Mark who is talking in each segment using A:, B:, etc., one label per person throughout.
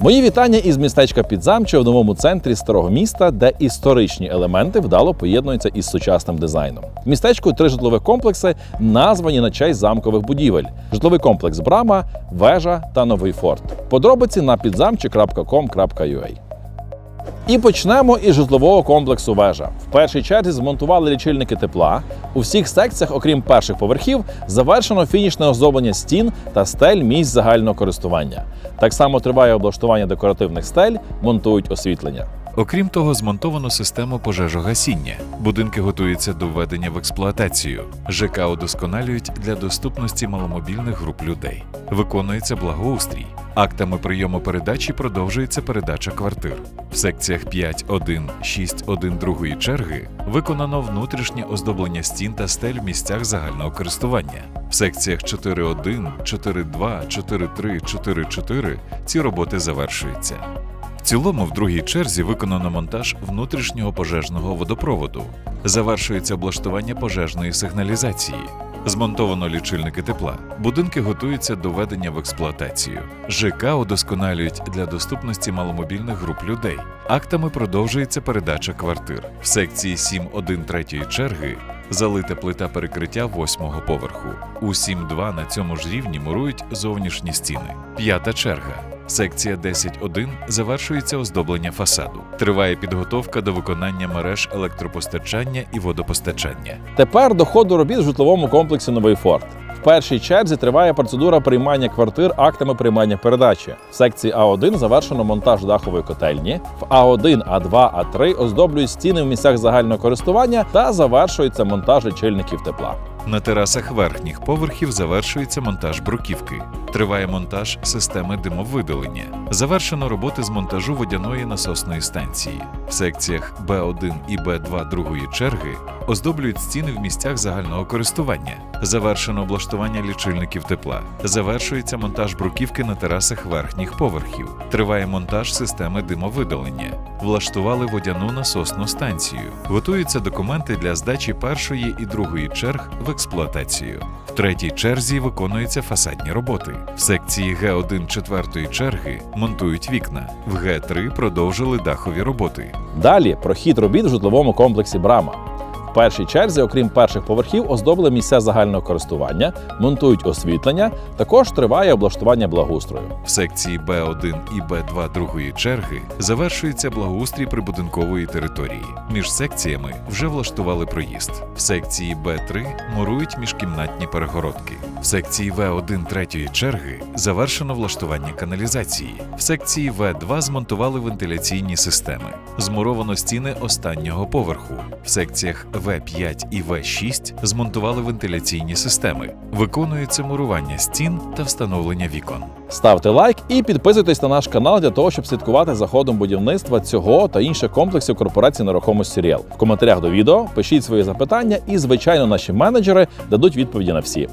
A: Мої вітання із містечка Підзамче в новому центрі старого міста, де історичні елементи вдало поєднуються із сучасним дизайном. В містечку три житлові комплекси, названі на честь замкових будівель: житловий комплекс Брама, Вежа та Новий Форт. Подробиці на підзамче.com.ua. І почнемо із житлового комплексу вежа. В першій черзі змонтували лічильники тепла. У всіх секціях, окрім перших поверхів, завершено фінішне оздоблення стін та стель місць загального користування. Так само триває облаштування декоративних стель, монтують освітлення.
B: Окрім того, змонтовано систему пожежогасіння. Будинки готуються до введення в експлуатацію. ЖК удосконалюють для доступності маломобільних груп людей. Виконується благоустрій. Актами прийому передачі продовжується передача квартир. В секціях 5.1, 6.1 другої черги виконано внутрішнє оздоблення стін та стель в місцях загального користування. В секціях 4.1, 4.2, 4.3, 4.4 ці роботи завершуються. В цілому, в другій черзі виконано монтаж внутрішнього пожежного водопроводу. Завершується облаштування пожежної сигналізації. Змонтовано лічильники тепла. Будинки готуються до введення в експлуатацію. ЖК удосконалюють для доступності маломобільних груп людей. Актами продовжується передача квартир. В секції 7.1 третьої черги залита плита перекриття восьмого поверху. У 7.2 на цьому ж рівні мурують зовнішні стіни. П'ята черга. Секція 10.1 завершується оздоблення фасаду. Триває підготовка до виконання мереж електропостачання і водопостачання.
A: Тепер до ходу робіт в житловому комплексі Новий Форт. В першій черзі триває процедура приймання квартир актами приймання передачі. В секції А1 завершено монтаж дахової котельні. В А1, А2, А3 оздоблюють стіни в місцях загального користування та завершується монтаж лічильників тепла.
B: На терасах верхніх поверхів завершується монтаж бруківки. Триває монтаж системи димовидалення. Завершено роботи з монтажу водяної насосної станції. В секціях Б1 і Б2 другої черги оздоблюють стіни в місцях загального користування. Завершено облаштування лічильників тепла. Завершується монтаж бруківки на терасах верхніх поверхів. Триває монтаж системи димовидалення. Влаштували водяну насосну станцію. Готуються документи для здачі першої і другої черг в експлуатацію. В третій черзі виконуються фасадні роботи. В секції Г1 четвертої черги монтують вікна. В Г3 продовжили дахові роботи.
A: Далі прохід робіт в житловому комплексі Брама. Першій черзі, окрім перших поверхів, оздобили місця загального користування, монтують освітлення. Також триває облаштування благоустрою.
B: В секції Б1 і Б2 другої черги завершується благоустрій прибудинкової території. Між секціями вже влаштували проїзд. В секції Б3 мурують міжкімнатні перегородки. В секції В1 третьої черги завершено влаштування каналізації. В секції В2 змонтували вентиляційні системи. Змуровано стіни останнього поверху. В секціях В5 і В6 змонтували вентиляційні системи. Виконується мурування стін та встановлення вікон.
A: Ставте лайк і підписуйтесь на наш канал для того, щоб слідкувати за ходом будівництва цього та інших комплексів корпорації нерухомості Ріел. В коментарях до відео пишіть свої запитання, і звичайно, наші менеджери дадуть відповіді на всі.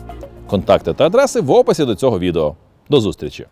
A: Контакти та адреси в описі до цього відео. До зустрічі!